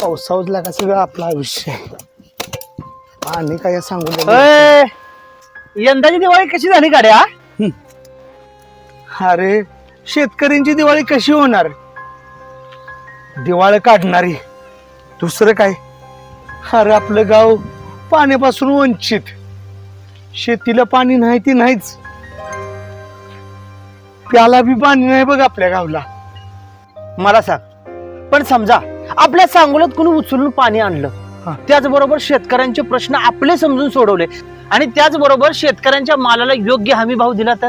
पावसावला का सगळं आपला आयुष्य. आणि काय सांगू दे अय, यंदाची दिवाळी कशी झाली गाड्या? अरे शेतकऱ्यांची दिवाळी कशी होणार? दिवाळी काढणारी. दुसरं काय? अरे आपलं गाव पाण्यापासून वंचित. शेतीला पाणी नाही ती नाहीच. प्याला बी पाणी नाही बघ आपल्या गावला. मला सांग. पण समजा आपल्या सांगोल्यात कोणी उचलून पाणी आणलं. त्याचबरोबर शेतकऱ्यांचे प्रश्न आपले समजून सोडवले. आणि त्याचबरोबर शेतकऱ्यांच्या मालाला योग्य हमी भाव दिला तर?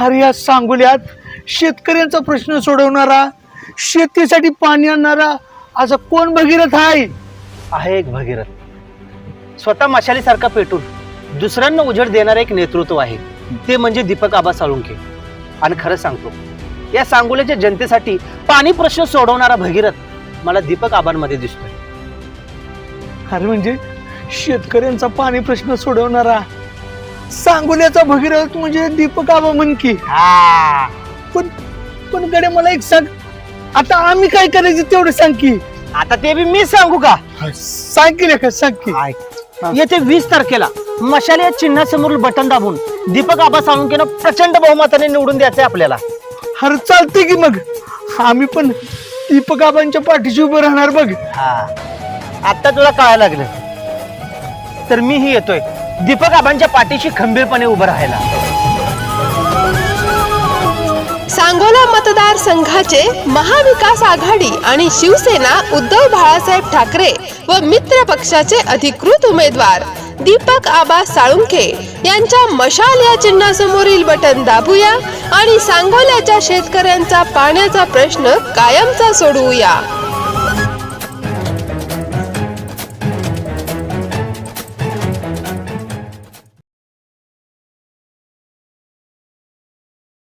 अरे या सांगोल्यात शेतकऱ्यांचा प्रश्न सोडवणारा शेतीसाठी पाणी आणणारा असं कोण भगीरथ आहे? आहे एक भगीरथ. स्वतः मशालीसारखा पेटून दुसऱ्यांना उजेड देणारं एक नेतृत्व आहे. ते म्हणजे दीपक आबा साळुंखे. आणि खरं सांगतो या सांगोल्याच्या जनतेसाठी पाणी प्रश्न सोडवणारा भगीरथ मला दीपक आबांमध्ये दिसतोय. अरे म्हणजे शेतकऱ्यांचा पाणी प्रश्न सोडवणारा सांगोल्याचा भगीरथ म्हणजे दीपक आबा म्हणकी पण पण गडे मला एक सांग. आता आम्ही काय करायचं तेवढं सांग की. आता ते बी मी सांगू का? सांग की का सांग की. येते वीस तारखेला मशाली या चिन्हासमोर बटन दाबून दीपक आबा साळुंखेनं प्रचंड बहुमताने निवडून द्यायचंय आपल्याला. अरे चालते की मग? आम्ही पण दीपक आबांच्या पाठीशी उभं राहणार बघ. आता तुला कळायला लागलं. तर मीही येतोय. दीपक आबांच्या पाठीशी खंबीरपणे उभं राहायला. सांगोला मतदारसंघाचे महाविकास आघाडी आणि शिवसेना उद्धव बाळासाहेब ठाकरे व मित्र पक्षाचे अधिकृत उमेदवार दीपक आबा साळुंखे यांच्या मशाल या चिन्हासमोरील बटन दाबूया. आणि सांगोल्याच्या शेतकऱ्यांचा पाण्याचा प्रश्न कायमचा सोडवूया.